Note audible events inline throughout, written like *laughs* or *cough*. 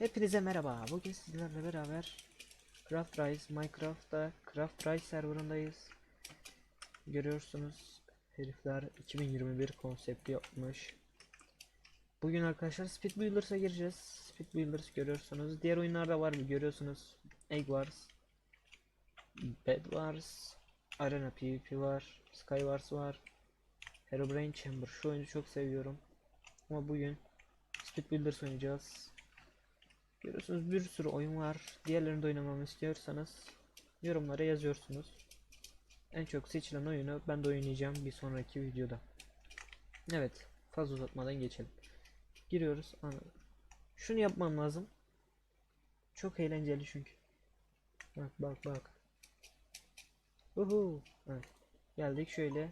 Hepinize merhaba. Bugün sizlerle beraber Craft Rise Minecraft'ta Craft Rise serverındayız. Görüyorsunuz herifler 2021 konsepti yapmış. Bugün arkadaşlar Speed Builders'a gireceğiz. Speed Builders görüyorsunuz. Diğer oyunlarda var mı görüyorsunuz. Egg Wars, Bed Wars, Arena PvP var, Sky Wars var, Herobrine Chamber. Şu oyunu çok seviyorum. Ama bugün Speed Builders oynayacağız. Görüyorsunuz bir sürü oyun var. Diğerlerini de oynamamı istiyorsanız yorumlara yazıyorsunuz. En çok seçilen oyunu ben de oynayacağım bir sonraki videoda. Evet, fazla uzatmadan geçelim. Giriyoruz. Şunu yapmam lazım. Çok eğlenceli çünkü. Bak bak bak. Uhu. Evet. Geldik şöyle.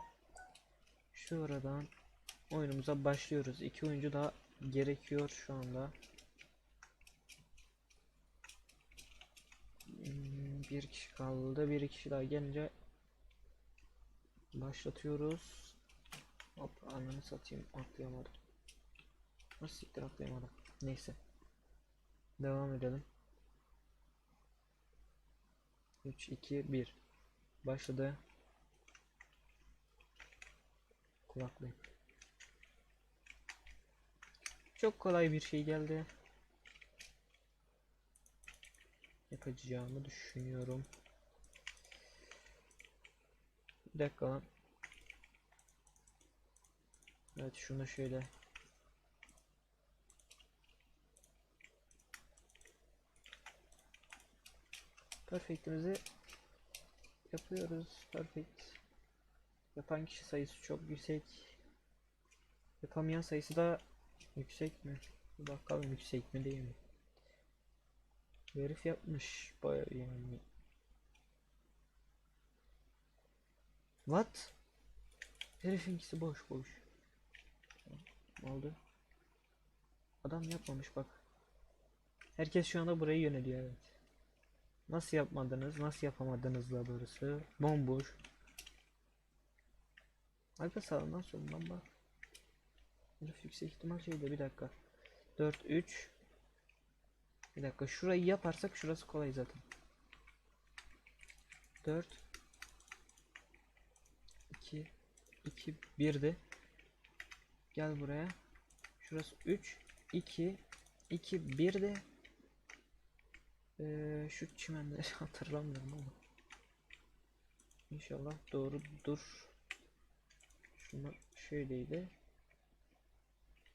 Şuradan oyunumuza başlıyoruz. İki oyuncu daha gerekiyor şu anda. Bir kişi kaldı. Bir kişi daha gelince başlatıyoruz. Hop ananı satayım atlayamadım. Nasıl siktir atlayamadım. Neyse. Devam edelim. 3 2 1 Başladı. Kulaklayın. Çok kolay bir şey geldi. Yapacağımı düşünüyorum. Bir dakika lan. Evet şunu şöyle. Perfect'imizi yapıyoruz. Perfect. Yapan kişi sayısı çok yüksek. Yapamayan sayısı da yüksek mi? Bakalım yüksek mi değil mi? Herif yapmış bayağı yani. What? Herifinkisi boş boş. Ne oldu? Adam yapmamış bak. Herkes şu anda burayı yöneliyor evet. Nasıl yapmadınız? Nasıl yapamadınız la doğrusu? Bomboş. Alfa sağından solundan bak. Herif yüksek ihtimal şeyde bir dakika. 4 3 bir dakika şurayı yaparsak şurası kolay zaten. 4 2 2 1 de Gel buraya. Şurası 3 2 2 1 de ee, şu çimenleri *laughs* hatırlamıyorum ama. İnşallah doğrudur. Şunu şöyleydi.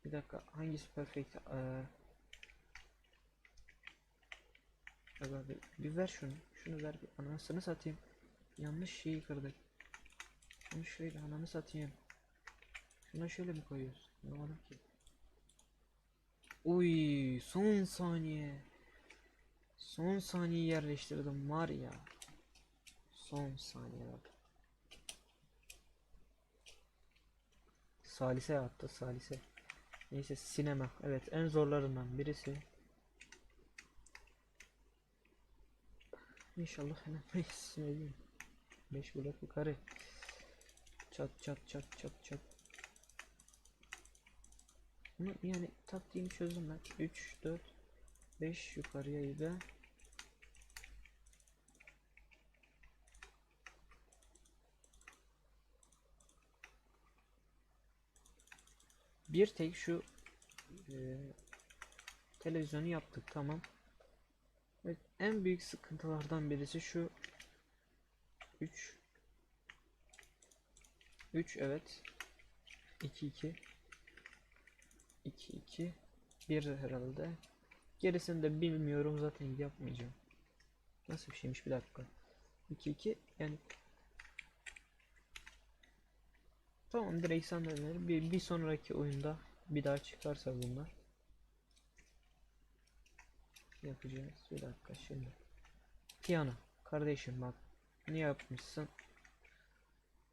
Bir dakika hangisi perfect? Ee, Aga bir, bir ver şunu. Şunu ver bir anasını satayım. Yanlış şeyi kırdık. Şunu şöyle ananı satayım. Şuna şöyle mi koyuyoruz? Anlamadım ki. Uy son saniye. Son saniye yerleştirdim var ya. Son saniyelerde. Salise attı salise. Neyse sinema. Evet en zorlarından birisi. İnşallah hemen söyleyeyim. 5 blok yukarı. Çat çat çat çat çat. Yani taktiğini çözdüm ben. 3 4 5 yukarıya da Bir tek şu e, televizyonu yaptık tamam. Evet, en büyük sıkıntılardan birisi şu. 3 3 evet. 2 2 2 2 1 herhalde. Gerisini de bilmiyorum zaten yapmayacağım. Nasıl bir şeymiş bir dakika. 2 2 yani. Tamam direkt sandalyeleri. Bir, bir sonraki oyunda bir daha çıkarsa bunlar yapacağız. Bir dakika şimdi. Piyano. Kardeşim bak. Ne yapmışsın?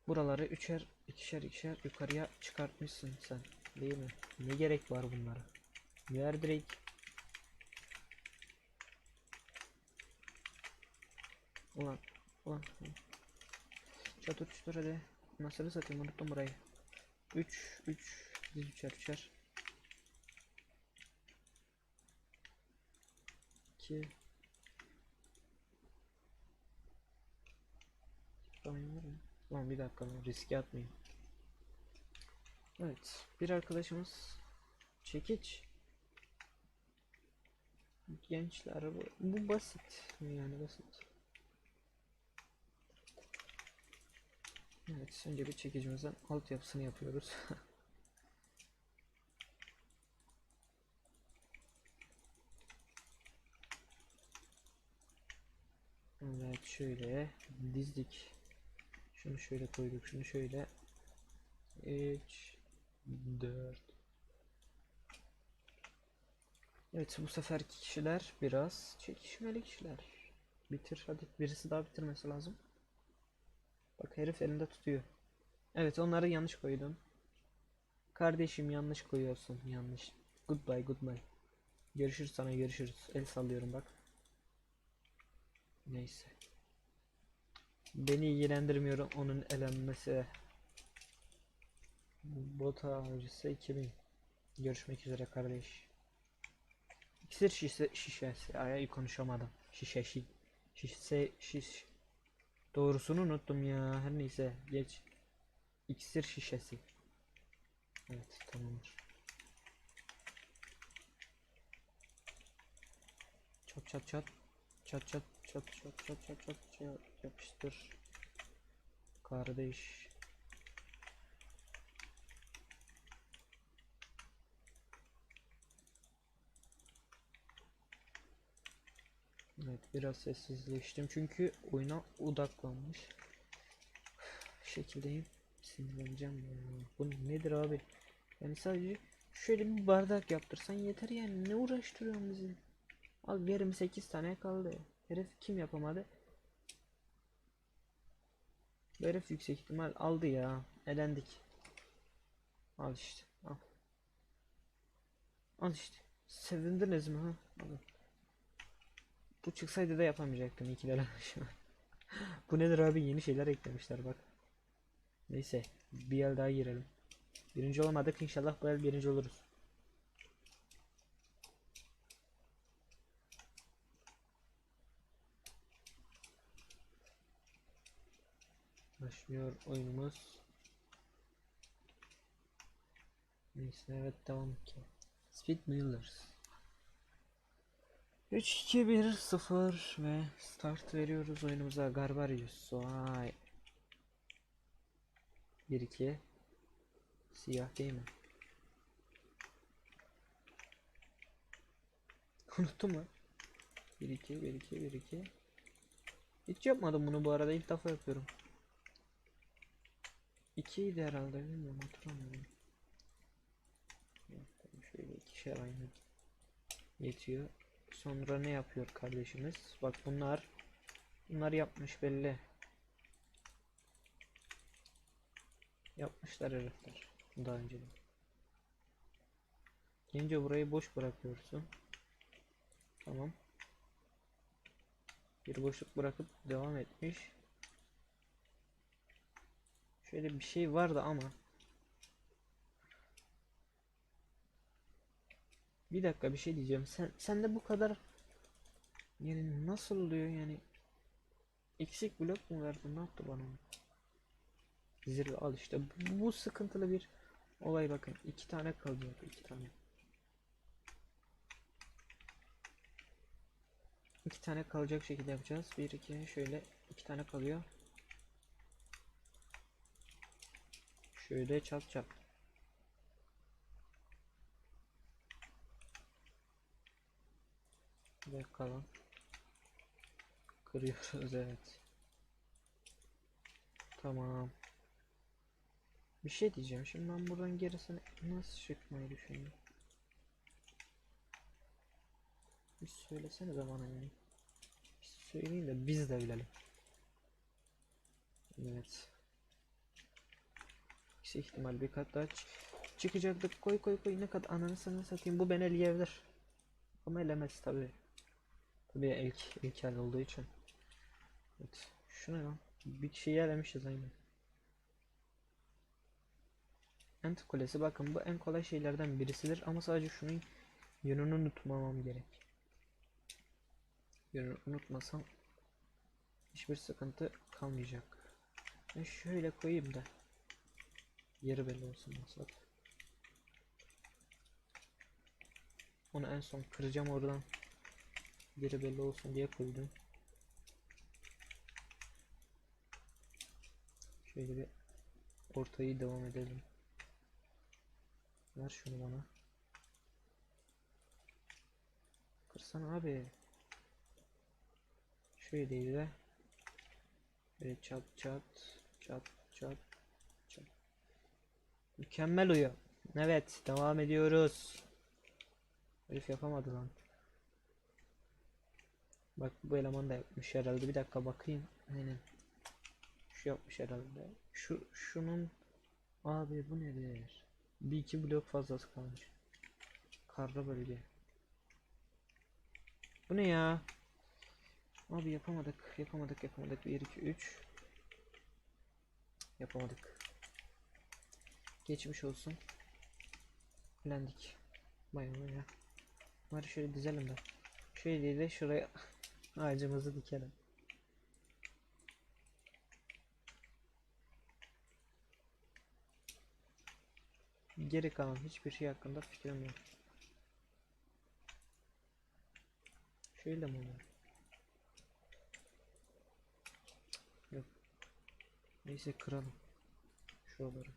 Buraları üçer, ikişer ikişer yukarıya çıkartmışsın sen. Değil mi? Ne gerek var bunlara? Ver direkt. Ulan. Ulan. Çatır çatır hadi. Nasıl satayım unuttum burayı. 3 3 diz üçer üçer. 2 Tamam var mı? Lan bir dakika lan riske atmayayım. Evet bir arkadaşımız çekiç Gençler bu, bu basit yani basit. Evet önce bir çekicimizden altyapısını yapıyoruz. *laughs* Evet şöyle dizdik. Şunu şöyle koyduk. Şunu şöyle 3 4 Evet bu seferki kişiler biraz çekişmeli kişiler. Bitir hadi birisi daha bitirmesi lazım. Bak herif elinde tutuyor. Evet onları yanlış koydun. Kardeşim yanlış koyuyorsun yanlış. Goodbye goodbye. Görüşürüz sana görüşürüz. El sallıyorum bak. Neyse. Beni ilgilendirmiyor onun elenmesi. Bota avcısı 2000. Görüşmek üzere kardeş. İksir şişe, şişesi. Ay konuşamadım. Şişe şi. Şişe şiş. Doğrusunu unuttum ya. Her neyse geç. İksir şişesi. Evet tamamdır. Çat çat çat. Çat çat çat çat çat çat çat çat yapıştır. Kardeş. Evet biraz sessizleştim çünkü oyuna odaklanmış *sighs* şekildeyim. Sinirleneceğim ya. Bu nedir abi? Yani sadece şöyle bir bardak yaptırsan yeter yani. Ne uğraştırıyorsun bizi? Al 28 tane kaldı. Herif kim yapamadı? Bu herif yüksek ihtimal aldı ya. Elendik. Al işte. Al. Al işte. Sevindiniz mi ha? Alın. Bu çıksaydı da yapamayacaktım ikiler *laughs* Bu nedir abi yeni şeyler eklemişler bak. Neyse bir el daha girelim. Birinci olamadık inşallah bu el birinci oluruz. Başlıyor oyunumuz. Neyse evet devam ki. Speed Millers. 3 2 1 0 ve start veriyoruz oyunumuza Garbarius. Vay. 1 2 Siyah değil mi? *laughs* Unuttum mu? 1 2 1 2 1 2 Hiç yapmadım bunu bu arada ilk defa yapıyorum. 2 idi herhalde bilmiyorum hatırlamıyorum. Şöyle ikişer aynı yetiyor. Sonra ne yapıyor kardeşimiz? Bak bunlar bunlar yapmış belli. Yapmışlar herifler daha önce. Gelince burayı boş bırakıyorsun. Tamam. Bir boşluk bırakıp devam etmiş. Şöyle bir şey vardı ama Bir dakika bir şey diyeceğim. Sen sen de bu kadar yani nasıl oluyor yani eksik blok mu verdin? Ne yaptı bana? Zirve al işte. Bu, bu sıkıntılı bir olay bakın. iki tane kalıyor. iki tane. İki tane kalacak şekilde yapacağız. Bir iki şöyle iki tane kalıyor. Şöyle çat çat. Ve kalan kırıyoruz evet. Tamam. Bir şey diyeceğim. Şimdi ben buradan gerisini nasıl çıkmayı düşünüyorum? Bir söylesene bana yani. Bir söyleyin de biz de bilelim. Evet. Yüksek ihtimal bir kat daha çık çıkacaktık. Koy koy koy ne kadar ananı satayım. Bu beni eleyebilir. Ama elemez tabi. Tabi ilk ilk el olduğu için. Evet. Şu ne lan? Bir şeyi elemişiz aynen. Ent kulesi bakın bu en kolay şeylerden birisidir ama sadece şunun yönünü unutmamam gerek. Yönü unutmasam hiçbir sıkıntı kalmayacak. Ben şöyle koyayım da yeri belli olsun maksat. Onu en son kıracağım oradan. Yeri belli olsun diye koydum. Şöyle bir ortayı devam edelim. Ver şunu bana. Kırsana abi. Şöyle değil de. Böyle çat çat çat çat. Mükemmel uyuyor. Evet devam ediyoruz. Herif yapamadı lan. Bak bu eleman da yapmış herhalde. Bir dakika bakayım. Aynen. Şu yapmış herhalde. Şu şunun abi bu nedir? Bir iki blok fazlası kalmış. Karlı bölge. Bu ne ya? Abi yapamadık. Yapamadık yapamadık. 1 2 3 Yapamadık. Geçmiş olsun. Lendik. Bayağı bayağı. Bunları şöyle dizelim de. Şöyle de şuraya *laughs* ağacımızı dikelim. Geri kalan hiçbir şey hakkında fikrim yok. Şöyle mi olur? Yok. Neyse kıralım. Şuraları.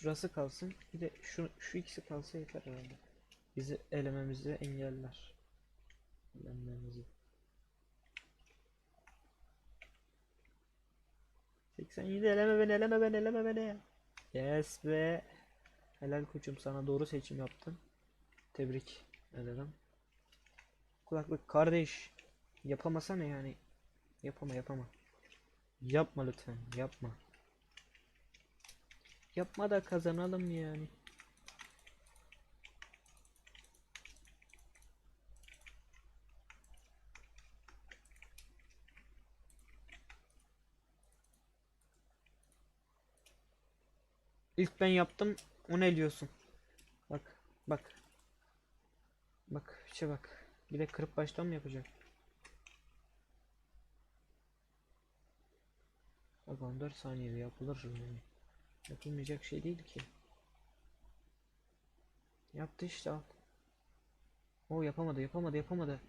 Şurası kalsın. Bir de şu şu ikisi kalsa yeter herhalde. Bizi elememizi engeller. Elenmemizi. 87 eleme beni eleme beni eleme beni. Yes be. Helal koçum sana doğru seçim yaptın. Tebrik ederim. Kulaklık kardeş. Yapamasana yani. Yapama yapama. Yapma lütfen yapma. Yapma da kazanalım yani. İlk ben yaptım, onu eliyorsun. Bak, bak. Bak, içe bak. Bir de kırıp baştan mı yapacak? Bak 14 saniyede yapılır yani. Yapılmayacak şey değil ki. Yaptı işte al. O yapamadı, yapamadı, yapamadı.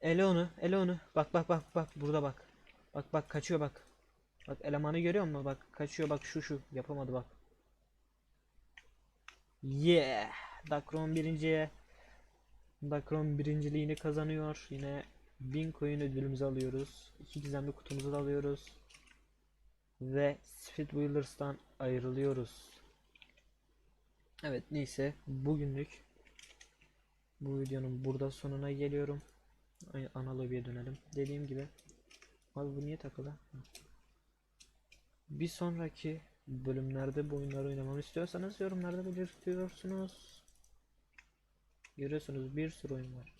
Ele onu, ele onu. Bak bak bak bak burada bak. Bak bak kaçıyor bak. Bak elemanı görüyor musun? Bak kaçıyor bak şu şu. Yapamadı bak. Yeah. Dakron birinciye. Dakron birinciliğini kazanıyor. Yine 1000 coin ödülümüzü alıyoruz. İki gizemli kutumuzu da alıyoruz. Ve Speed Wheelers'tan ayrılıyoruz. Evet neyse bugünlük bu videonun burada sonuna geliyorum. Ana dönelim. Dediğim gibi. Abi bu niye takılı? Bir sonraki bölümlerde bu oyunları oynamamı istiyorsanız yorumlarda belirtiyorsunuz. Görüyorsunuz bir sürü oyun var.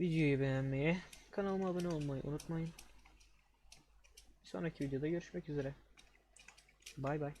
Videoyu beğenmeyi, kanalıma abone olmayı unutmayın. Sonraki videoda görüşmek üzere. Bay bay.